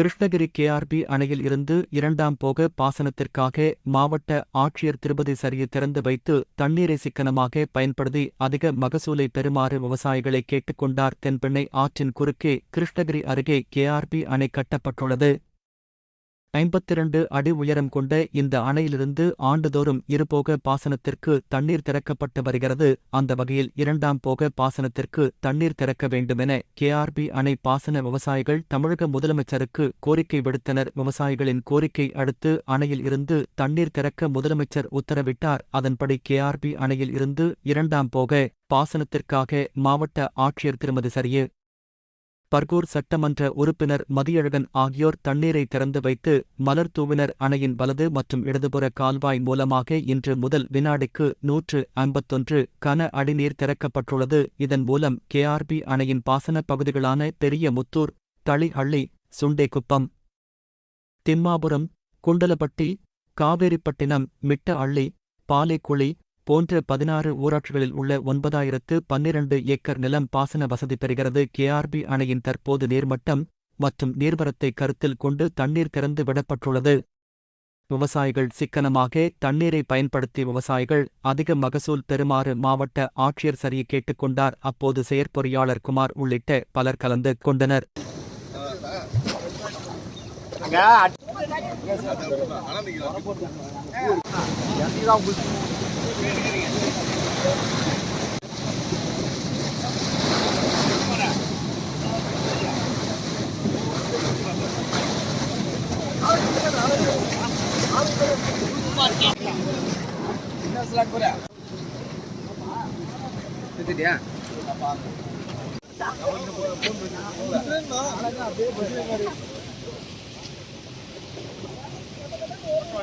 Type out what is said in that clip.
Krishnagiri KRP அணையில் இருந்து இரண்டாம் போக பாசனத்திற்காக மாவட்ட ஆட்சியர் திருப்பதி சரியை திறந்து வைத்து தண்ணீரை சிக்கனமாக பயன்படுத்தி அதிக மகசூலை பெறுமாறு விவசாயிகளை கேட்டுக் கொண்டார் தென்பெண்ணை ஆற்றின் குறுக்கே கிருஷ்ணகிரி அருகே கேஆர்பி அணை கட்டப்பட்டுள்ளது. ஐம்பத்திரண்டு அடி உயரம் கொண்ட இந்த அணையிலிருந்து ஆண்டுதோறும் இருபோக பாசனத்திற்கு தண்ணீர் திறக்கப்பட்டு வருகிறது. அந்த வகையில் இரண்டாம் போக பாசனத்திற்கு தண்ணீர் திறக்க வேண்டுமென கேஆர்பி அணை பாசன விவசாயிகள் தமிழக முதலமைச்சருக்கு கோரிக்கை விடுத்தனர். விவசாயிகளின் கோரிக்கை அடுத்து அணையில் இருந்து தண்ணீர் திறக்க முதலமைச்சர் உத்தரவிட்டார். அதன்படி கேஆர்பி அணையில் இருந்து இரண்டாம் போக பாசனத்திற்காக மாவட்ட ஆட்சியர் திருமதி சரியே பர்கூர் சட்டமன்ற உறுப்பினர் மதியழகன் ஆகியோர் தண்ணீரை திறந்து வைத்து மலர் தூவினர் அணையின் வலது மற்றும் இடதுபுற கால்வாய் மூலமாக இன்று முதல் வினாடிக்கு நூற்று ஐம்பத்தொன்று கன அடிநீர் திறக்கப்பட்டுள்ளது. இதன் மூலம் கேஆர்பி அணையின் பாசனப் பகுதிகளான பெரிய முத்தூர் தளிஹள்ளி சுண்டேக்குப்பம் திம்மாபுரம் குண்டலப்பட்டி காவேரிப்பட்டினம் மிட்ட அள்ளி பாலைக்குழி போன்ற பதினாறு ஊராட்சிகளில் உள்ள ஒன்பதாயிரத்து பன்னிரண்டு ஏக்கர் நிலம் பாசன வசதி பெறுகிறது. கேஆர்பி அணையின் தற்போது நீர்மட்டம் மற்றும் நீர்வரத்தை கருத்தில் கொண்டு தண்ணீர் திறந்து விடப்பட்டுள்ளது. விவசாயிகள் சிக்கனமாக தண்ணீரை பயன்படுத்தி விவசாயிகள் அதிக மகசூல் பெறுமாறு மாவட்ட ஆட்சியர் சரி கேட்டுக்கொண்டார் அப்போது செயற்பொறியாளர் குமார் உள்ளிட்ட பலர் கலந்து கொண்டனர். எடுத்துட்டியா அப்படியே